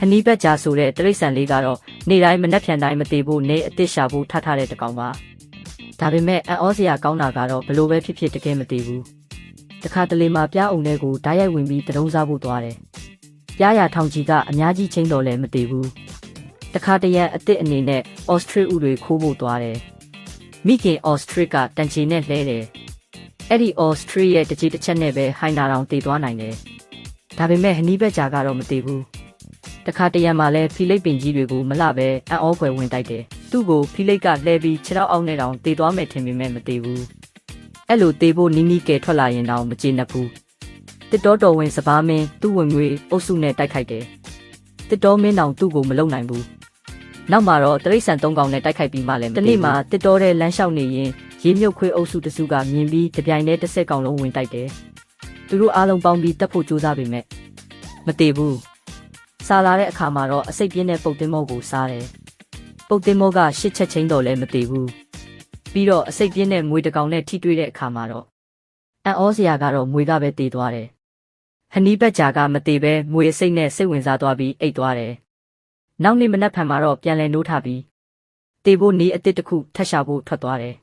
ဟနီးဘက်ကြာဆိုတဲ့တရိတ်ဆန်လေးကတော့နေတိုင်းမနှက်ဖြန်တိုင်းမသေးဘူးနေအစ်စ်ရှာဖို့ထထားတဲ့တကောင်ပါဒါပေမဲ့အံ့ဩစရာကောင်းတာကတော့ဘလို့ပဲဖြစ်ဖြစ်တကယ်မသေးဘူးတခါတလေမှာပြားအုံထဲကိုဓာတ်ရိုက်ဝင်ပြီးတရုံးစားဖို့သွားတယ်ပြားရထောင်ကြီးကအများကြီးချင်းတော်လည်းမသေးဘူးတခါတရံအစ်စ်အနေနဲ့အော်စထရစ်ဥတွေခိုးဖို့သွားတယ်မိခင်အော်စထရစ်ကတန်ချီနဲ့လှဲတယ်အဲ့ဒီအော်စထရစ်ရဲ့တစ်ချီတစ်ချက်နဲ့ပဲဟိုင်နာတောင်တည်သွားနိုင်တယ်ဒါပေမဲ့ဟနီးဘက်ကြာကတော့မသေးဘူး တခါတရံမှာလဲဖိလိပ္ပင်ကြီးတွေကိုမလှပဲအံ့ဩဖွယ်ဝင်တိုက်တယ်။သူ့ကိုဖိလိပ်ကလှဲပြီးခြေထောက်အောက်နဲ့တောင်တေသွားမယ်ထင်ပေမဲ့မတေဘူး။အဲ့လိုတေဖို့နီးနီးကဲထွက်လာရင်တောင်မကျေနပ်ဘူး။တစ်တော်တော်ဝင်စပားမင်းသူ့ဝင်ငွေအုပ်စုနဲ့တိုက်ခိုက်တယ်။တစ်တော်မင်းတောင်သူ့ကိုမလုံနိုင်ဘူး။နောက်မှာတော့တရိတ်ဆန်သုံးကောင်နဲ့တိုက်ခိုက်ပြီးမှလည်းတနေ့မှာတစ်တော်တဲ့လမ်းလျှောက်နေရင်ရေမြုပ်ခွေးအုပ်စုတစုကမြင်ပြီးတပြိုင်တည်းတစ်ဆက်ကောင်လုံးဝင်တိုက်တယ်။သူတို့အားလုံးပေါင်းပြီးတက်ဖို့ကြိုးစားပေမဲ့မတေဘူး။ စားလာတဲ့အခါမှာတော့အစိတ်ပြင်းတဲ့ပုတ်တင်မောကိုစားတယ်။ပုတ်တင်မောကရှစ်ချက်ချင်းတော့လည်းမသေးဘူး။ပြီးတော့အစိတ်ပြင်းတဲ့မွေတစ်ကောင်နဲ့ထိတွေ့တဲ့အခါမှာတော့အံ့ဩစရာကတော့မွေကပဲတည်သွားတယ်။ဟနီးဘက်ကြာကမတည်ပဲမွေအစိတ်နဲ့စိတ်ဝင်စားသွားပြီးအိတ်သွားတယ်။နောက်နေ့မနက်ဖြန်မှာတော့ပြန်လဲနိုးထပြီးတေဖို့နီးအစ်စ်တစ်ခုထက်ရှာဖို့ထွက်သွားတယ်